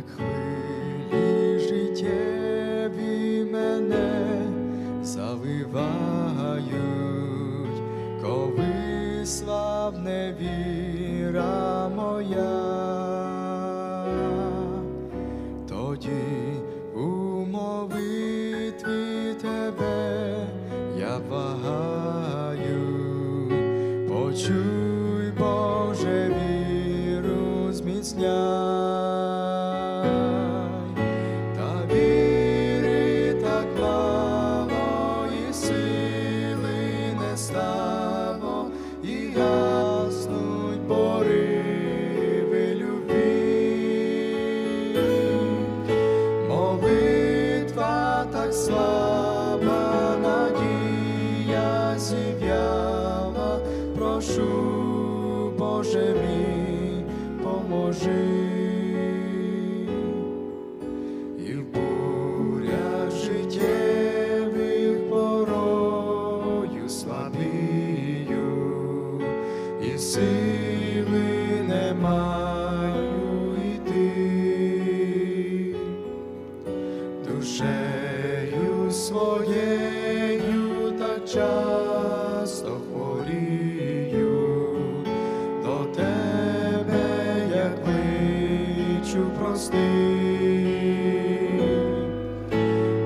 як хвилі життєві мене заливають, коли славне віра моя, тоді у молитві тебе я благаю, почуй, Боже, віру зміцняй, зів'яла, прошу, Боже мій, поможи. І в бурях порою слабію, і сили не маю йти душею своєю так часто кличу прости,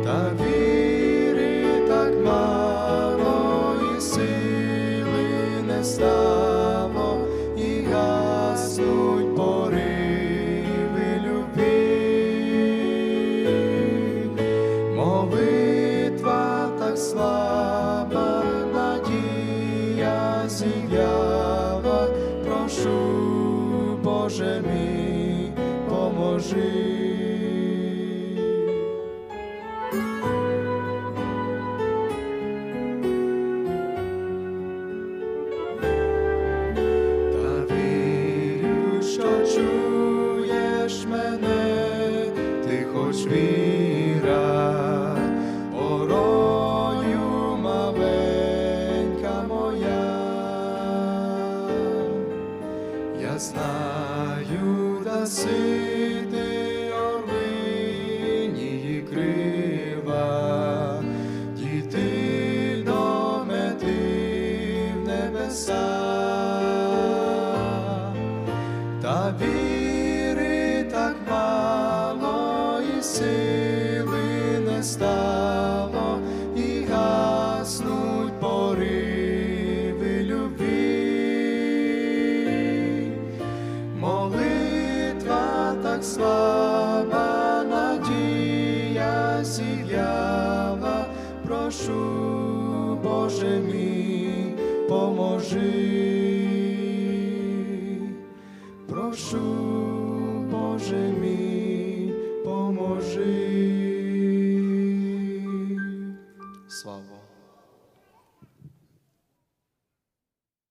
та віри так мало, і сили не стало, і гаснуть пориви любві. Молитва так слаба, надія зів'яла, прошу, Боже мій, що чуєш мене, ти хоч віра, порою моя, я знаю, даси ти небеса, та віри так мало, і сили не стало, і гаснуть пориви любві. Молитва так слаба, надія зів'яла, прошу, Боже мій, поможи, прошу, Боже мій. Слава.